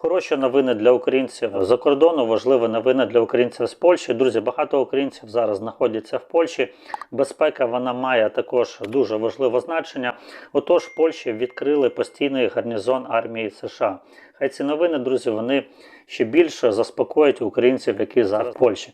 Хороші новини для українців за кордону, важливі новини для українців з Польщі. Друзі, багато українців зараз знаходяться в Польщі. Безпека вона має також дуже важливе значення. Отож, в Польщі відкрили постійний гарнізон армії США. Хай ці новини, друзі, вони ще більше заспокоять українців, які зараз в Польщі.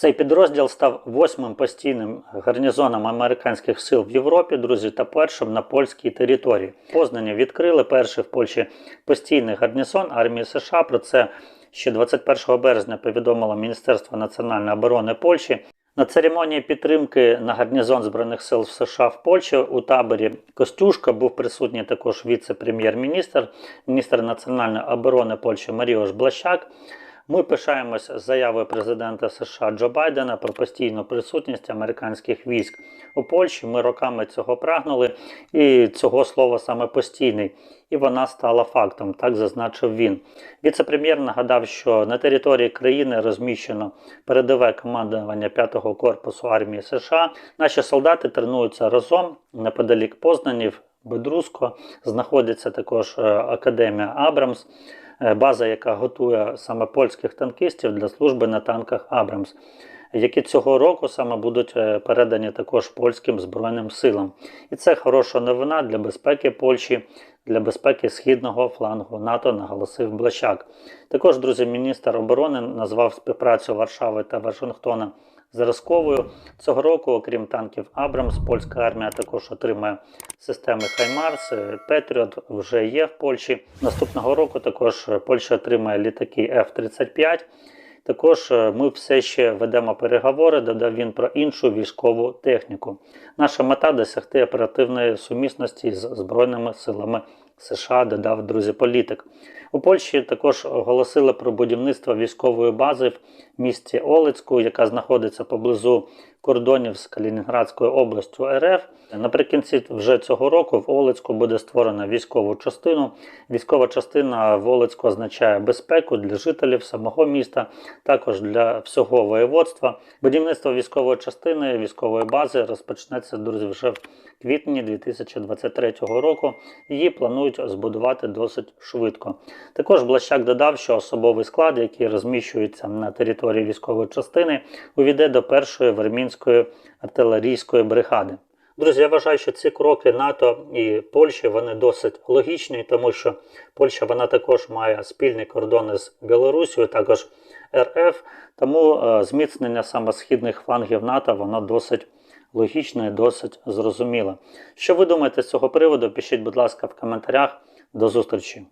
Цей підрозділ став восьмим постійним гарнізоном американських сил в Європі, друзі, та першим на польській території. В Познані відкрили перший в Польщі постійний гарнізон армії США. Про це ще 21 березня повідомило Міністерство національної оборони Польщі. На церемонії підтримки на гарнізон збройних сил в США в Польщі у таборі Костюшка був присутній також віце-прем'єр-міністр, міністр національної оборони Польщі Маріош Блащак. Ми пишаємось заявою президента США Джо Байдена про постійну присутність американських військ у Польщі. Ми роками цього прагнули, і цього слова саме постійний. І вона стала фактом, так зазначив він. Віце-прем'єр нагадав, що на території країни розміщено передове командування 5-го корпусу армії США. Наші солдати тренуються разом неподалік Познанів, Бедруско. Знаходиться також е, академія Абрамс база, яка готує саме польських танкістів для служби на танках Абрамс, які цього року саме будуть е, передані також польським збройним силам. І це хороша новина для безпеки Польщі, для безпеки східного флангу НАТО, наголосив Блащак. Також, друзі, міністр оборони назвав співпрацю Варшави та Вашингтона зразковою. Цього року, окрім танків Абрамс, польська армія також отримає системи Хаймарс, Петріот вже є в Польщі. Наступного року також Польща отримає літаки F-35. Також е, ми все ще ведемо переговори, додав він про іншу військову техніку. Наша мета досягти оперативної сумісності з Збройними силами США, додав друзі політик. У Польщі також оголосили про будівництво військової бази в місті Олицьку, яка знаходиться поблизу кордонів з Калінінградською областю РФ. Наприкінці вже цього року в Олицьку буде створена військову частину. Військова частина в Олицьку означає безпеку для жителів самого міста, також для всього воєводства. Будівництво військової частини військової бази розпочнеться друзі вже в квітні 2023 року. Її планують збудувати досить швидко. Також Блащак додав, що особовий склад, який розміщується на території військової частини, увійде до першої вермінської артилерійської бригади. Друзі, я вважаю, що ці кроки НАТО і Польщі вони досить логічні, тому що Польща вона також має спільні кордони з Білорусією, також РФ. Тому е, зміцнення саме східних флангів НАТО воно досить логічне і досить зрозуміла. Що ви думаєте з цього приводу? Пишіть, будь ласка, в коментарях. До зустрічі!